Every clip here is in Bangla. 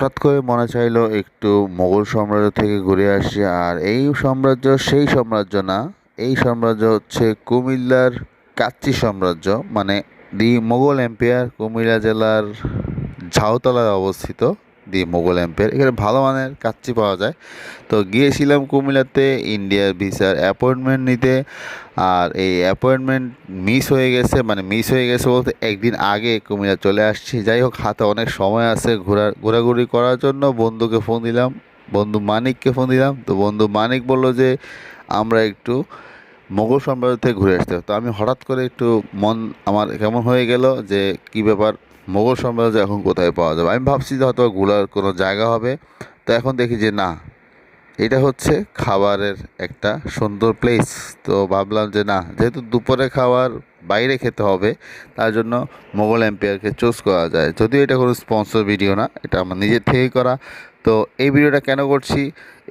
হঠাৎ করে মনে চাইলো একটু মোগল সাম্রাজ্য থেকে ঘুরে আসি, আর এই সাম্রাজ্য, সেই সাম্রাজ্য না, এই সাম্রাজ্য হচ্ছে কুমিল্লার কাচ্চি সাম্রাজ্য মানে দি মোগল এম্পায়ার কুমিল্লা জেলার ঝাউতলায় অবস্থিত। The Mughal empire. এখানে ভালো মানের কাচ্চি পাওয়া যায়। তো গিয়েছিলাম কুমিল্লাতে, ইন্ডিয়ার ভিসার অ্যাপয়েন্টমেন্ট নিতে। আর এই অ্যাপয়েন্টমেন্ট মিস হয়ে গেছে মানে মিস হয়ে গেছে বলতে একদিন আগে কুমিল্লা চলে আসছি। যাই হোক, হাতে অনেক সময় আছে ঘোরা, ঘোরাঘুরি করার জন্য। বন্ধুকে ফোন দিলাম, বন্ধু মানিককে ফোন দিলাম। তো বন্ধু মানিক বলল যে, আমরা একটু মোগল সাম্রাজ্য থেকে ঘুরে আসতে তো আমি হঠাৎ করে একটু মন, আমার কেমন হয়ে গেল যে, কি ব্যাপার? মোগল সাম্রাজ্য এখন কোথায় পাওয়া যাবে? আমি ভাবছি যে হয়তো ঘোরার কোনো জায়গা হবে। তো এখন দেখি যে না, এটা হচ্ছে খাবারের একটা সুন্দর প্লেস তো ভাবলাম যে না, যেহেতু দুপুরে খাবার বাইরে খেতে হবে, তার জন্য মোগল এম্পায়ারকে চুজ করা যায়। যদিও এটা কোনো স্পন্সর ভিডিও না, এটা আমার নিজের থেকেই করা। তো এই ভিডিওটা কেন করছি?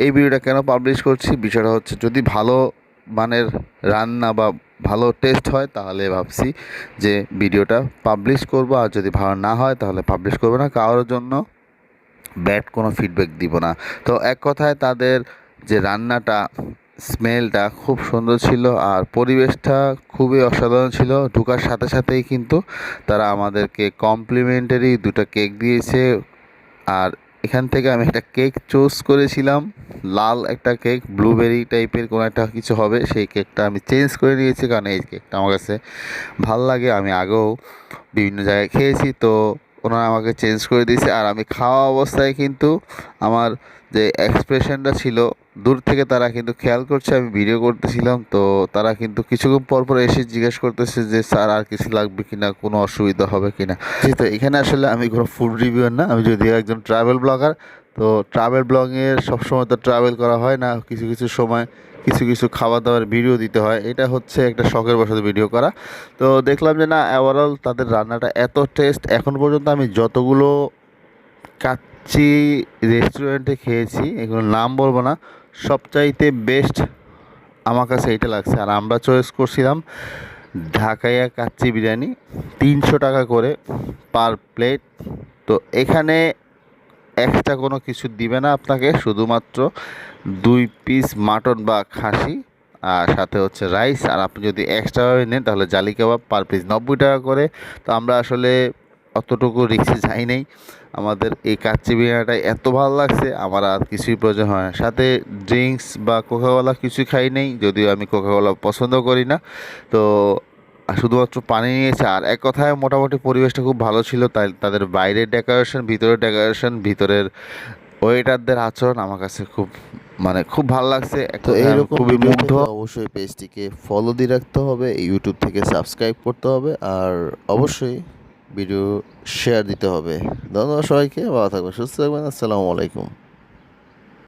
এই ভিডিওটা কেন পাবলিশ করছি? বিষয়টা হচ্ছে যদি ভালো মানের রান্না বা ভালো টেস্ট হয়, তাহলে ভাবছি যে ভিডিওটা পাবলিশ করব। আর যদি ভালো না হয়, তাহলে পাবলিশ করব না। কারোর জন্য ব্যাড কোনো ফিডব্যাক দিব না। তো এক কথায় তাদের যে রান্নাটা স্মেলটা খুব সুন্দর ছিল আর পরিবেশটা খুবই অসাধারণ ছিল। ঢুকার সাথে সাথেই কিন্তু তারা আমাদেরকে কমপ্লিমেন্টারি দুটো কেক দিয়েছে। আর এখান থেকে আমি একটা কেক চুজ করেছিলাম। লাল একটা কেক ব্লুবেরি টাইপের কোনো একটা কিছু হবে, সেই কেকটা আমি চেঞ্জ করে নিয়েছি কারণ এই কেকটা আমার কাছে ভালো লাগে। আমি আগেও বিভিন্ন জায়গায় খেয়েছি, তো ওনারা আমাকে চেঞ্জ করে দিয়েছে। আর আমি খাওয়া অবস্থায় কিন্তু আমার যে এক্সপ্রেশনটা ছিল দূর থেকে তারা কিন্তু খেয়াল করছে, আমি ভিডিও করতেছিলাম, তো তারা কিন্তু কিছুক্ষণ পর পর এসে জিজ্ঞেস করতেছে যে, স্যার, আর কিছু লাগবে কিনা? কোনো অসুবিধা হবে কিনা? জি, তো এখানে আসলে আমি কোনো ফুড রিভিউর না, আমি যদিও একজন ট্রাভেল ব্লগার তো ট্রাভেল ব্লগের সবসময় তো ট্রাভেল করা হয় না, কিছু কিছু সময় কিছু কিছু খাওয়া দাওয়ার ভিডিও দিতে হয়, এটা হচ্ছে একটা শখের বসত ভিডিও করা। তো দেখলাম যে, না ওভারঅল তাদের রান্নাটা এত টেস্ট এখন পর্যন্ত আমি যতগুলো কাচ্চি রেস্টুরেন্টে খেয়েছি, এগুলোর নাম বলব না, সবচাইতে বেস্ট আমার কাছে এটা লাগছে। আর আমরা চয়েস করছিলাম ঢাকাইয়া কাচ্চি বিরিয়ানি, তিনশো টাকা করে পার প্লেট তো এখানে এক্সট্রা কোনো কিছু দিবে না আপনাকে, শুধুমাত্র দুই পিস মাটন বা খাসি, আর সাথে হচ্ছে রাইস আর আপনি যদি এক্সট্রাভাবে নেন, তাহলে জালি কাবাব পার পিস নব্বই টাকা করে। তো আমরা আসলে অতটুকু রিক্সে যাই নাই। আমাদের এই কাচ্চি বিরিয়ানিটা এত ভালো লাগছে আমার আর কিছুই প্রয়োজন হয় না। সাথে ড্রিঙ্কস বা কোকাকোলা কিছুই খাই নেই যদিও আমি কোকাকোলা পছন্দ করি না। তো শুধুমাত্র পানি নিয়েছে। আর এক কথায় মোটামুটি পরিবেশটা খুব ভালো ছিল তাই তাদের বাইরের ডেকোরেশন ভিতরের ডেকোরেশন ভিতরের ওয়েটারদের আচরণ আমার কাছে খুব মানে খুব ভালো লাগছে। তো এইরকম খুবই মুগ্ধ। অবশ্যই পেজটিকে ফলো দিয়ে রাখতে হবে ইউটিউব থেকে সাবস্ক্রাইব করতে হবে আর অবশ্যই ভিডিও শেয়ার দিতে হবে। ধন্যবাদ সবাইকে ভালো থাকবেন সুস্থ থাকবেন আসসালামু আলাইকুম।